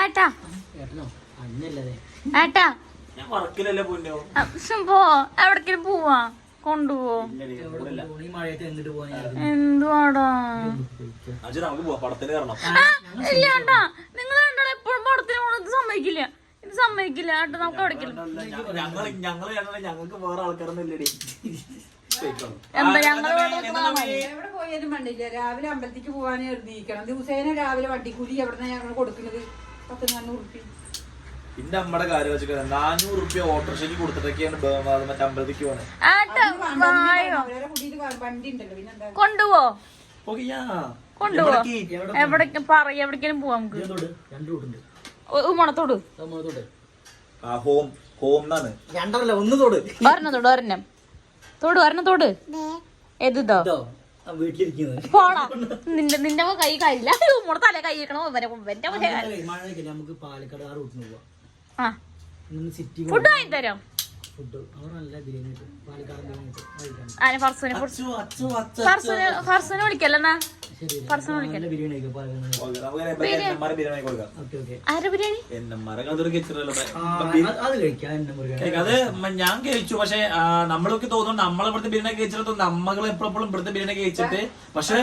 ഏട്ടാ കേട്ടല്ലോ അന്നല്ലേ ഏട്ടാ ഞാൻ വർക്കിലല്ലേ പൊന്നോ ആ, പോ. എവിടേക്കും പോവാ? കൊണ്ടുപോ എന്തുവാടാ? ഇല്ല ഏട്ടാ നിങ്ങൾ രണ്ടാളും എപ്പോഴും പടത്തിന് പോണത് സമ്മതിക്കില്ല. ഇത് സമ്മതിക്കില്ല. ഏട്ടാ നമുക്ക് ഞങ്ങൾക്ക് വേറെ ആൾക്കാരൊന്നും ഇല്ലടി. എന്താ ഞങ്ങൾ പോയാലും വേണ്ടില്ല രാവിലെ അമ്പലത്തിക്ക് പോവാനായിരുന്നു എഴുതിയിരിക്കണം. ദിവസേന രാവിലെ വണ്ടിക്കൂലി എവിടെ ഞങ്ങൾ കൊടുക്കുന്നത്? പിന്നെ നമ്മുടെ കാര്യം വെച്ചിട്ട് നാനൂറ് റുപ്യ ഓട്ടോറിക്ഷയ്ക്ക് കൊടുത്തിട്ടൊക്കെയാണ് ബ- അത് മറ്റേ അമ്പലത്തിക്ക് പോണേ. ഏട്ടാ വായോ. അവരെ കുടിയിൽ വണ്ടി ഉണ്ടല്ലോ പിന്നെന്താ കൊണ്ടുപോ എവിടേക്കും? പോവാം നമുക്ക്. ആ ഹോം ഹോം എന്നാണ്? രണ്ടല്ല ഒന്ന് തൊട്. ഒരെണ്ണം തൊട് ഒരെണ്ണം. തോട് ഒരെണ്ണം തോട്. ഏത് ഇതോ? പോടാ. നിന്റെ നിന്റെ കൈ കാര്യമില്ല ഉമ്മടെ തല കൈ വെക്കണോ ഇവരെ ഇവന്റെ ഫുഡ് വാങ്ങി തരാം ഫുഡ് അവർ നല്ല ബിരിയാണി കിട്ടും പാലക്കാട് ബിരിയാണി കിട്ടും കഴിക്കാൻ. ആനെ ഫർസുനെ അച്ചു അച്ചു അച്ചു ഫർസുനെ ഫർസുനെ വിളിക്കല്ലെന്നാ ശരി ഫർസുനെ വിളിക്കൽ നല്ല ബിരിയാണി കഴിക്കും പാലക്കാട് ഓക്കെ നമുക്ക് എന്നമാരെ ബിരിയാണി കൊടുക്കാം. Okay okay. ആരെ ബിരിയാണി? എന്നമാരെ അതൊരു കിച്ചറല്ലോ അത് കഴിക്കാം എന്നെ മുരുകൻ അത് മ- ഞാൻ കഴിച്ചു പക്ഷെ നമ്മളൊക്കെ തോന്നുന്നു നമ്മളെ ഇവിടുത്തെ ബിരിയാണി കഴിച്ചിട്ട് നമ്മൾ എപ്പോഴും ഇവിടുത്തെ ബിരിയാണി കഴിച്ചിട്ട് പക്ഷെ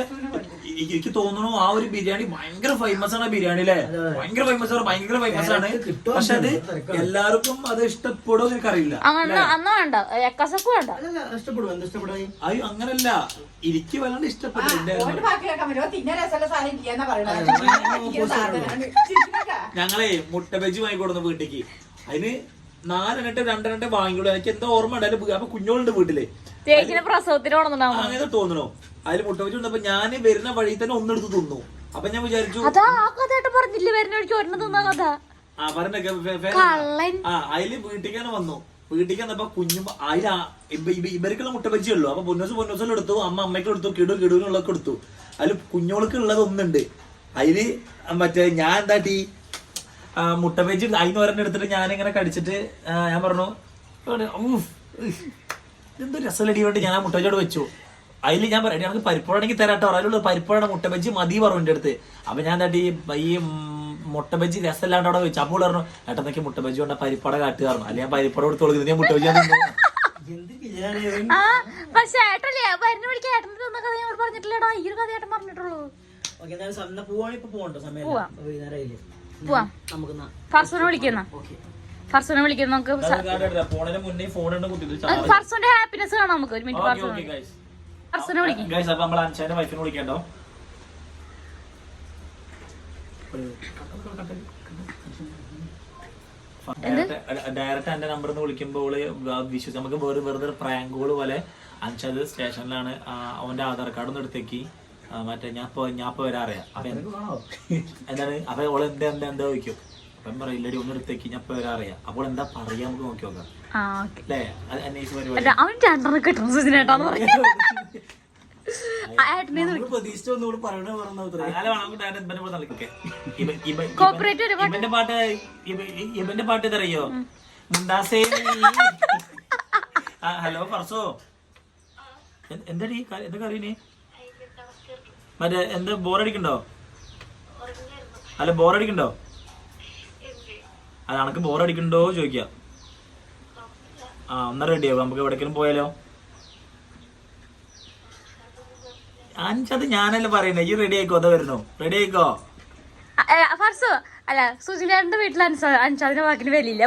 എനിക്ക് തോന്നുന്നു ആ ഒരു ബിരിയാണി ഭയങ്കര ഫേമസ് ആണ് ബിരിയാണി അല്ലേ? ഭയങ്കര ഫേമസ് ആണ് ഭയങ്കര ഫേമസ് ആണ്. പക്ഷെ അത്. എല്ലാവർക്കും അത് ഇഷ്ടപ്പെടുമോ എനിക്ക് അറിയില്ല അത് അങ്ങനല്ല. എനിക്ക് വല്ലാണ്ട് ഇഷ്ടപ്പെട്ടു ഞങ്ങളെ മുട്ട ബജി വാങ്ങിക്കൊടുന്നു വീട്ടിക്ക് അതിന് നാലെണ്ണിട്ട് രണ്ടെണ്ണിട്ട് വാങ്ങിക്കൊള്ളു എനിക്ക് എന്താ ഓർമ്മ ഉണ്ടായാലും അപ്പൊ കുഞ്ഞോളുണ്ട് വീട്ടിൽ. പ്രസവത്തിന് അങ്ങനെ തോന്നണോ അതിൽ മുട്ട ബജി വന്നപ്പോ ഞാൻ വരുന്ന വഴി തന്നെ ഒന്നെടുത്ത് തിന്നു. അപ്പൊ ഞാൻ വിചാരിച്ചു അതാ ആ കഥയായിട്ട് പറഞ്ഞില്ലേ വരുന്ന വഴിക്ക് ഒരെണ്ണം തിന്ന കഥ? ആ പറഞ്ഞ കള്ളൻ. ആ അതിൽ വീട്ടിക്കാണ് വന്നു. വീട്ടിലേക്ക് വന്നപ്പോ കുഞ്ഞു അതിൽ ഇവർക്കുള്ള മുട്ട ഉള്ളു അപ്പൊ പൊന്നോസ് പൊന്നോസിലും എടുത്തു. അമ്മ അമ്മയ്ക്ക് എടുത്തു. കിടു കിടുവിനുള്ളൊക്കെ എടുത്തു. അതിൽ കുഞ്ഞോൾക്ക് ഉള്ളത് ഒന്നുണ്ട്. അതിൽ മറ്റേ ഞാൻ എന്താട്ടി മുട്ട ബജി അതിന് ഒരെണ്ണം എടുത്തിട്ട് ഞാനിങ്ങനെ കടിച്ചിട്ട് ഞാൻ പറഞ്ഞു എന്തോ ഉഫ്, ഇതെന്തോ രസമല്ലടി കൊണ്ട് ഞാൻ ആ മുട്ട ബജിയോട് വെച്ചു. അതിൽ ഞാൻ പറയാം ഞങ്ങൾക്ക് പരിപ്പോടാണെങ്കിൽ തരാട്ടോ. അതിലുള്ള പരിപ്പോടെ മുട്ടബജ്ജി മതി പറഞ്ഞു എന്റെ അടുത്ത്. അപ്പൊ ഞാൻ എന്താട്ടി ഈ മുട്ടബജ്ജി മുട്ട ബജി രസമില്ലാണ്ട് അവിടെ വെച്ചു. അപ്പോൾ പറഞ്ഞു ഏട്ടനൊക്കെ നോക്കി കൊണ്ട കൊണ്ട് പരിപ്പട കാട്ടുകാരണം പറഞ്ഞു അല്ലെങ്കിൽ ഞാൻ പരിപ്പട കൊടുത്ത് കൊടുക്കുന്നത് ഞാൻ മുട്ട ബജി എന്ത് ബിരിയാണി ആ പക്ഷെ ഏട്ടല്ലേ വരുന്ന വിളിക്കാൻ ഏട്ടൻ തിന്ന കഥ ഞാൻ പറഞ്ഞിട്ടില്ലടാ. ഈ ഒരു കഥ ഏട്ടൻ പറഞ്ഞിട്ടുള്ളൂ. ഓക്കെ എന്തായാലും സമയം പോവാണെങ്കിൽ ഇപ്പൊ പോകണ്ടോ? സമയം പോവാം. വൈകുന്നേരം ആയില്ലേ? പോവാം. നമുക്ക് ഫർസുനെ വിളിക്കുന്ന ഓക്കെ. ഫർസുനെ വിളിക്കുന്ന നമുക്ക് ഫർസുന്റെ ഹാപ്പിനെസ് കാണാം നമുക്ക്. ഒരു മിനിറ്റ് ഫർസുനെ. ഗൈസ് അപ്പൊ നമ്മൾ അൻഷാന്റെ വൈഫിനെ വിളിക്കണ്ടോ ഡയറക്റ്റ് എന്റെ നമ്പറിൽ നിന്ന് വിളിക്കുമ്പോൾ വിശ്വസിച്ച് നമുക്ക് വേറെ വെറുതെ പ്രാങ്ക് പോലെ അൻഷാദ് സ്റ്റേഷനിലാണ് അവന്റെ ആധാർ കാർഡ് ഒന്ന് എടുത്തേക്ക്. മറ്റേ ഞാൻ ഇപ്പൊ ഞാൻ ഇപ്പൊ വരാറിയാ. അപ്പൊ എന്താണ്? അപ്പൊ ഓൾ എന്താ എന്താ എന്താ ചോദിക്കും? അപ്പം പറയില്ലടി ഒന്ന് എടുത്തേക്ക് ഞാൻ ഇപ്പൊ വരാറിയാ. അപ്പോൾ എന്താ പറയാ നമുക്ക് നോക്കി നോക്കാം. അവൻ രണ്ടെണ്ണം കിട്ടണം സുജിനേട്ടാന്ന് പറഞ്ഞു ഇവന്റെ പാട്ട്. ഇവന്റെ പാട്ട് ഇതറിയോ മുണ്ടാസേ. ഹലോ പറസോ എന്താടി എന്താ കറിയേ മറ്റേ എന്താ ബോറടിക്കണ്ടോ? അല്ല ബോറടിക്കണ്ടോ? അത് അനക്ക് ബോറടിക്കണ്ടോ ചോദിക്കാം. ആ ഒന്ന് റെഡിയാവും നമുക്ക് എവിടേക്കെങ്കിലും പോയാലോ? അഞ്ചത് ഞാനല്ലേ പറയുന്നത് ഈ റെഡി ആയിക്കോ? അതോ വരുന്നു. റെഡി ആയിക്കോ? ഫർസു അല്ല സുജിനേട്ടന്റെ വീട്ടിൽ അൻഷാദിന്റെ വാക്കിന് വിലയില്ല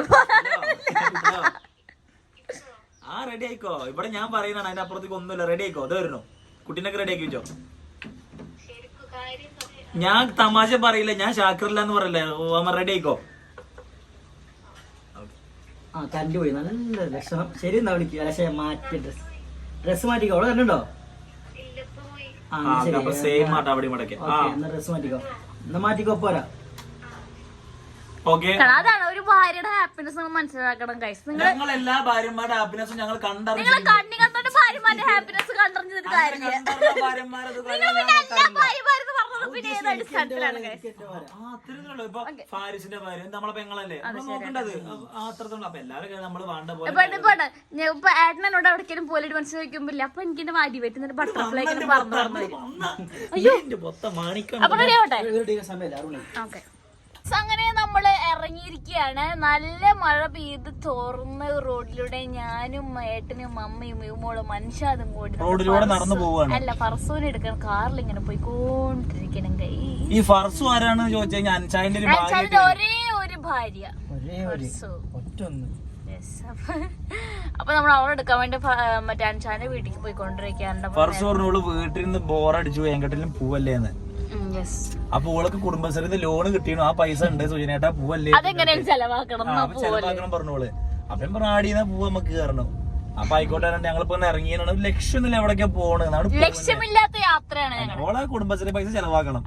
ആ റെഡി ആയിക്കോ. ഇവിടെ ഞാൻ പറയുന്നതാണ്. അതിന്റെ അപ്പുറത്തേക്ക് ഒന്നുമില്ല. റെഡി ആയിക്കോ? അത് വരുന്നു. കുട്ടീനൊക്കെ റെഡി ആക്കി വെച്ചോ? ഞാൻ തമാശ പറയില്ല. ഞാൻ ഷാക്കറില്ല എന്ന് പറയില്ലേ. ഓ അമ്മ റെഡി ആയിക്കോ? ആ കറണ്ട് പോയി. നല്ല ലക്ഷണം ശരി എന്നാ വിളിക്കുക പക്ഷേ മാറ്റി ഡ്രസ് ഡ്രസ് മാറ്റിക്കോ? അവിടെ കണ്ടുണ്ടോ ആ ശരി. ഡ്രസ് മാറ്റിക്കോ. എന്നാ മാറ്റിക്കോ പോരാ. അതാണ് ഒരു ഭാര്യയുടെ ഹാപ്പിനെസ് മനസ്സിലാക്കണം കൈസ് നിങ്ങൾ എല്ലാ ഭാര്യമാരുടെ ഹാപ്പിനെസ്സും ഞങ്ങൾ കണ്ടറിഞ്ഞു കണ്ണി കണ്ടോണ്ട് ഭാര്യമാരുടെ ഹാപ്പിനെസ് കാര്യമില്ല. ഫാരിസിന്റെ ഭാര്യ നമ്മളെ പെങ്ങളല്ലേ. നമ്മൾ നോക്കണ്ടത്. ആ, അത്രത്തോളം അപ്പൊ എല്ലാവരും നമ്മൾ വേണ്ട പോലെ ഇപ്പൊ ഏട്ടനോട് എവിടേക്കും പോലും മനസ്സിലാക്കുമ്പില്ല അപ്പൊ എനിക്ക് എന്റെ വാരി പറ്റുന്ന ബട്ടർഫ്ലൈ പറഞ്ഞു പറന്നു അയ്യോ. അപ്പൊ ഓക്കെ. അങ്ങനെ നമ്മൾ ഇറങ്ങിയിരിക്കുകയാണ്. നല്ല മഴ പെയ്ത് തോർന്ന റോഡിലൂടെ ഞാനും ഏട്ടനും അമ്മയും ഇവമോളും മനുഷ്യാദും കൂടി റോഡിലൂടെ നടന്നു പോവാണ്. അല്ല ഫർസൂന് എടുക്കാൻ കാറിൽ ഇങ്ങനെ പോയിക്കൊണ്ടിരിക്കണം കൈ. ഈ ഫർസു ആരാണെന്ന് ചോദിച്ചാൽ അൻഷാന്റെ ഒരു ഒരേ ഒരു ഭാര്യ. അപ്പൊ നമ്മൾ അവളെ എടുക്കാൻ വേണ്ടി മറ്റേ അൻഷാന്റെ വീട്ടിലേക്ക് പോയിക്കൊണ്ടിരിക്കാറുണ്ട് ഫർസു പറഞ്ഞോളൂ വീട്ടിൽ നിന്ന് ബോറടിച്ചു എങ്ങോട്ടെങ്കിലും പൂവല്ലേന്ന് അപ്പൊ ഓൾക്ക് കുടുംബശ്രീന്ന് ലോൺ കിട്ടിയണു. ആ പൈസ ഉണ്ട് സുജനേട്ടാ പൂവല്ലേ? അതെങ്ങനെയാണ് ചെലവാക്കണം? ചെലവാക്കണം പറഞ്ഞോൾ. അപ്പൊ ഞാൻ ആടിയെന്നാ പൂവ് നമുക്ക് കയറണം അപ്പൊ ആയിക്കോട്ടെ ഞങ്ങളിപ്പോ ഇറങ്ങിയാണ് ലക്ഷ്യമില്ല എവിടേക്കാ പോണ് നാട് ലക്ഷ്യമില്ലാത്ത യാത്രയാണ് ഓളെ കുടുംബശ്രീ പൈസ ചെലവാക്കണം.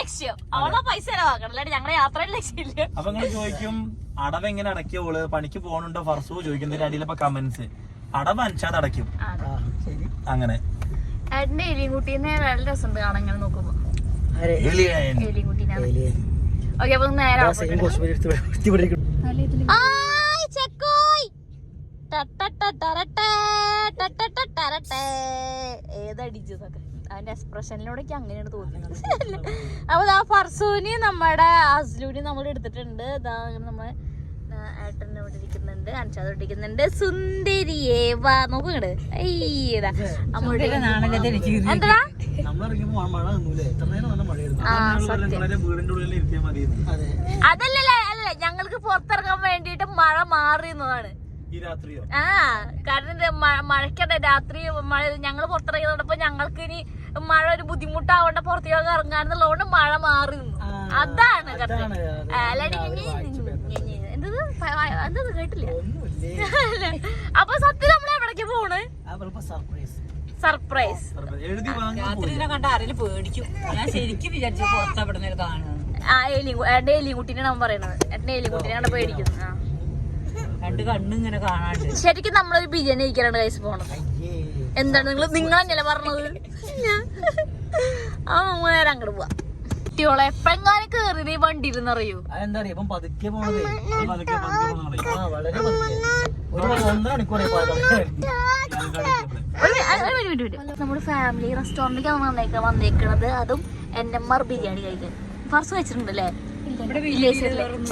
ലക്ഷ്യം. അവളെ പൈസ ചെലവാക്കണം. അല്ലാണ്ട് ഞങ്ങളുടെ ലക്ഷ്യമില്ല. അപ്പൊ നിങ്ങൾ ചോദിക്കും അടവ് എങ്ങനെ അടയ്ക്കോൾ പണിക്ക് പോകണുണ്ടോ ഫർസു ചോദിക്കുന്നതിന്റെ അടിയിലപ്പോ കമന്റ്സ് അടവ് അഞ്ചാത് അടയ്ക്കും. അങ്ങനെ. ഏട്ടന്റെ എലിൻകുട്ടീനെ നല്ല രസമുണ്ട് കാണാൻ ഇങ്ങനെ നോക്കുമ്പോ ആരെ എലിൻകുട്ടീനാണ് ഏലിയൻ. ഓക്കെ അപ്പൊ നേരെ. ഏതടിച്ചതൊക്കെ അവന്റെ എക്സ്പ്രഷനിലൂടെ അങ്ങനെയാണ് തോന്നുന്നത് അപ്പൊ ആ ഫർസൂനി നമ്മുടെ അസ്ലൂനി നമ്മൾ എടുത്തിട്ടുണ്ട് ഇതാ നമ്മളെ ഏട്ടന്റെ ഇവിടെ ഇരിക്കുന്നുണ്ട് അൻഷാദ് ഇരിക്കുന്നുണ്ട്. സുന്ദരിയേ വാ നോക്കൂ അയ്യതാ അമ്മോട്ട് എന്താ? നമ്മളിറങ്ങിയപ്പോ മഴ- മഴ നിന്നൂലേ എത്ര നേരം നല്ല മഴയായിരുന്നു ആ സത്യം. വീടിന്റെ ഉള്ളിൽ ഇരുത്തിയാൽ മതി അതെ. അതല്ലല്ലേ അല്ല ഞങ്ങൾക്ക് പുറത്തിറങ്ങാൻ വേണ്ടിട്ട് മഴ മാറിയെന്നതാണ്. ഈ രാത്രിയോ? ആ കാരണം മഴക്കണ്ട രാത്രി മഴ ഞങ്ങൾ പുറത്തിറങ്ങിയതോടൊപ്പം ഞങ്ങൾക്ക് ഇനി മഴ ഒരു ബുദ്ധിമുട്ടാവണ്ട പുറത്തേക്ക് ഇറങ്ങാന്നുള്ളതുകൊണ്ട് മഴ മാറി അതാണ് എന്തത് കേട്ടില്ല. ഒന്നുമില്ലേ? അപ്പൊ സത്യം നമ്മൾ എവിടേക്ക് പോണ്? സർപ്രൈസ് സർപ്രൈസ് എഴുതി വാങ്ങാൻ രാത്രി കണ്ട ആരെങ്കിലും പേടിക്കും. ഞാൻ ശരിക്കും വിചാരിച്ചു പുറത്ത് അവിടെ നിന്ന് കാണുന്നത് ആ എന്റെ എലിയും ഞാൻ പറയണത്. എന്റെ ആ. രണ്ട് കണ്ണിങ്ങനെ കാണാണ്ട്. ശരിക്കും നമ്മളൊരു ബിരിയാണി കഴിക്കാനാണ് കഴിച്ച് പോണത്. എന്താണ് നിങ്ങൾ നിങ്ങൾ തന്നെയല്ലേ പറഞ്ഞത്? ആ മൂന്നേരം നേരെ അങ്ങോട്ട് പോവാ. കുട്ടിയോളെ എപ്പോഴെങ്ങാനും കേറി നീ വണ്ടി ഇരുന്നറിയൂ അതെന്താ അറിയാ ഇപ്പം പതുക്കെ പോണത് പതുക്കെ ആ വളരെ പതുക്കെ. ഒരു ഒന്നര മണിക്കൂറായി പോയത് നമ്മുടെ ഫാമിലി റെസ്റ്റോറന്റിലേക്കാണ് വന്നേക്ക വന്നേക്കണത്. അതും എൻ എം ആർ ബിരിയാണി കഴിക്കാൻ. ഫസ്റ്റ് വെച്ചിട്ടുണ്ടല്ലേ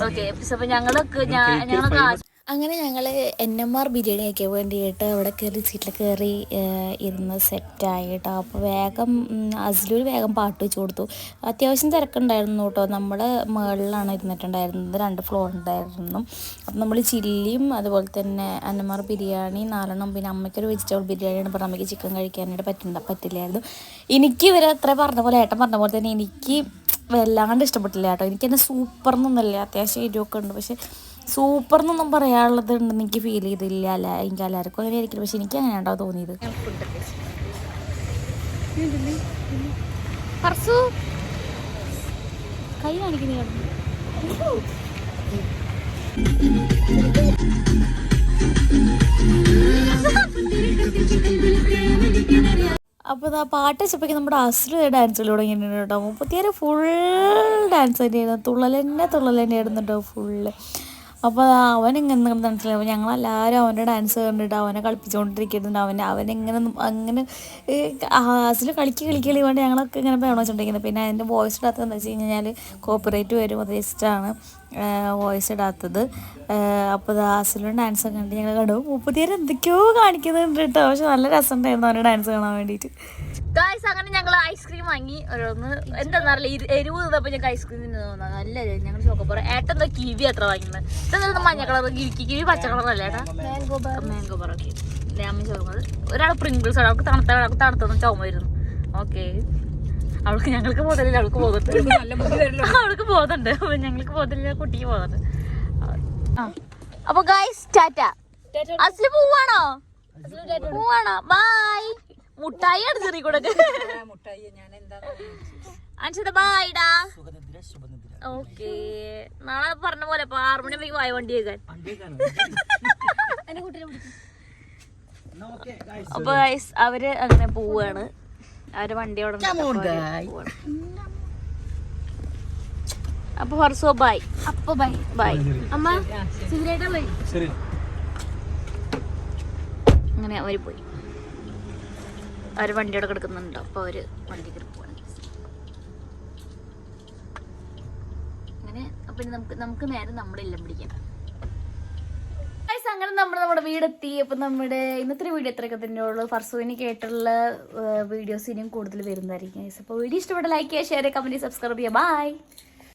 ഓക്കെ ഞങ്ങളൊക്കെ ഞങ്ങളൊക്കെ അങ്ങനെ ഞങ്ങൾ എൻ എം ആർ ബിരിയാണി കഴിക്കാൻ വേണ്ടിയിട്ട് അവിടെ കയറി സീറ്റിൽ കയറി ഇരുന്ന് സെറ്റായിട്ടോ അപ്പോൾ വേഗം അസ്ലൂർ വേഗം പാട്ട് വെച്ച് കൊടുത്തു. അത്യാവശ്യം തിരക്കുണ്ടായിരുന്നു കേട്ടോ നമ്മൾ മുകളിലാണ് ഇരുന്നിട്ടുണ്ടായിരുന്നത്. രണ്ട് ഫ്ലോർ ഉണ്ടായിരുന്നു. അപ്പം നമ്മൾ ചില്ലിയും അതുപോലെ തന്നെ എൻ എം ആർ ബിരിയാണി നാലെണ്ണം പിന്നെ അമ്മയ്ക്കൊരു വെജിറ്റബിൾ ബിരിയാണിയാണ് പറഞ്ഞാൽ അമ്മയ്ക്ക് ചിക്കൻ കഴിക്കാനായിട്ട് പറ്റുന്ന പറ്റില്ലായിരുന്നു. എനിക്ക് ഇവരെ അത്ര പറഞ്ഞ പോലെ ഏട്ടൻ പറഞ്ഞ പോലെ തന്നെ എനിക്ക് വല്ലാണ്ട് ഇഷ്ടപ്പെട്ടില്ല കേട്ടോ എനിക്ക് എന്നെ സൂപ്പർ എന്നൊന്നുമില്ല അത്യാവശ്യം എരിവൊക്കെ ഉണ്ട്. പക്ഷെ സൂപ്പർ എന്നൊന്നും പറയാനുള്ളത് ഉണ്ടെന്ന് എനിക്ക് ഫീൽ ചെയ്തില്ല. അല്ല എനിക്ക് എല്ലാവർക്കും അങ്ങനെ ആയിരിക്കില്ല. പക്ഷെ എനിക്ക് അങ്ങനെ ഉണ്ടാവും തോന്നിയത്? അപ്പൊ കൈ കാണിക്കുന്നു അപ്പോൾ ആ പാട്ട് വെച്ചപ്പോഴേക്കും നമ്മുടെ അസുര ഡാൻസ് തുടങ്ങിയിട്ടുണ്ട് കേട്ടോ. മുപ്പത്തിയാറ് ഫുൾ ഡാൻസ് തന്നെയായിരുന്നു. തുള്ളൽ തന്നെ തുള്ളൽ തന്നെയായിരുന്നു കേട്ടോ ഫുള്ള് അപ്പോൾ അവൻ ഇങ്ങനെ മനസ്സിലായി. ഞങ്ങളെല്ലാവരും അവന്റെ ഡാൻസ് കണ്ടിട്ട് അവനെ കളിപ്പിച്ചുകൊണ്ടിരിക്കുന്നുണ്ട് അവനെ അവനെങ്ങനെ അങ്ങനെ ക്ലാസ്സിൽ കളിക്ക് കളിക്ക് കളി വേണ്ടി ഞങ്ങളൊക്കെ ഇങ്ങനെ വേണം വെച്ചിട്ടുണ്ടെങ്കിൽ പിന്നെ അതിന്റെ വോയിസ് ഇടാത്തത് എന്താ വെച്ച് കഴിഞ്ഞാൽ കോപ്പറേറ്റ് വരും. അത് വെച്ചിട്ടാണ് വോയിസ് ഇടാത്തത്. അപ്പോൾ ദാസിലും ഡാൻസ് ഒക്കെ കണ്ട് ഞങ്ങൾ കണ്ടു. മുപ്പത്തിയേരം എന്തൊക്കെയോ കാണിക്കുന്നുണ്ട് കേട്ടോ. പക്ഷെ നല്ല രസമുണ്ടായിരുന്നു അവരുടെ ഡാൻസ് കാണാൻ വേണ്ടിയിട്ട് ഗായ്സ് അങ്ങനെ ഞങ്ങൾ ഐസ്ക്രീം വാങ്ങി. ഓരോന്ന് എന്താണെന്നറിയില്ല എരിവ് തന്നപ്പോൾ ഞങ്ങൾക്ക് ഐസ്ക്രീം തിന്നു തോന്നുന്നത് നല്ല ഞങ്ങൾ ചോക്കപ്പുറ ഏട്ടൻ എന്താ കിവി അത്ര വാങ്ങിക്കുന്നത് ഇതെന്താ മഞ്ഞ കളർ കിവി കിവി പച്ച കളറല്ലേ ഏട്ടാ? മാംഗോ പറ ഓക്കെ അമ്മ ചോറുന്നത് ഒരാൾ പ്രിങ്കിൾസ് അവൾക്ക് തണുത്ത അവൾക്ക് തണുത്തൊന്നും ചുമ വരുന്നു ഓക്കെ അവൾക്ക് ഞങ്ങൾക്ക് ബോധമില്ല അവൾക്ക് ബോധമുണ്ട് അവൾക്ക് ബോധമുണ്ട് അപ്പൊ ഞങ്ങൾക്ക് ബോധമില്ല കുട്ടിക്ക് ബോധമുണ്ട് ആ. അപ്പൊ ഗൈസ് ടാറ്റ. അസ്ലി പോവാണോ? പോവാണോ? ബൈ മുട്ടായി ആണ് ചെറിയ കൂടെ ബായിടാ ഓക്കെ. നാളെ പറഞ്ഞ പോലെ ഇപ്പൊ ആറു മണി വായ വണ്ടി കേൾക്കാൻ വണ്ടിയേക്കാണ്? എന്നാ ഓക്കെ ഗൈസ് അപ്പൊ ഗൈസ് അവർ അങ്ങനെ പോവാണ്. അവർ വണ്ടി അവിടെ. അപ്പൊ ഹർസോ ബൈ അപ്പൊ ബൈ ബൈ അമ്മ ശരി. അങ്ങനെ അവർ പോയി. അവർ വണ്ടിയോടെ കിടക്കുന്നുണ്ടോ. അപ്പൊ അവർ വണ്ടി കയറി പോവാണ്. അങ്ങനെ അപ്പൊ ഇനി നമുക്ക് നമുക്ക് നേരെ നമ്മുടെ എല്ലാം പിടിക്കാം. അങ്ങനെ നമ്മൾ നമ്മുടെ വീടെത്തി അപ്പൊ നമ്മുടെ ഇന്നത്തെ വീഡിയോ എത്രയൊക്കെ തന്നെ ഉള്ളൂ. കേട്ടുള്ള വീഡിയോസ് ഇനിയും കൂടുതൽ വരുന്നതായിരിക്കും അപ്പോൾ വീഡിയോ ഇഷ്ടപ്പെട്ട ലൈക്ക് ചെയ്യുക ഷെയർ കമന്റ് സബ്സ്ക്രൈബ് ചെയ്യുക ബൈ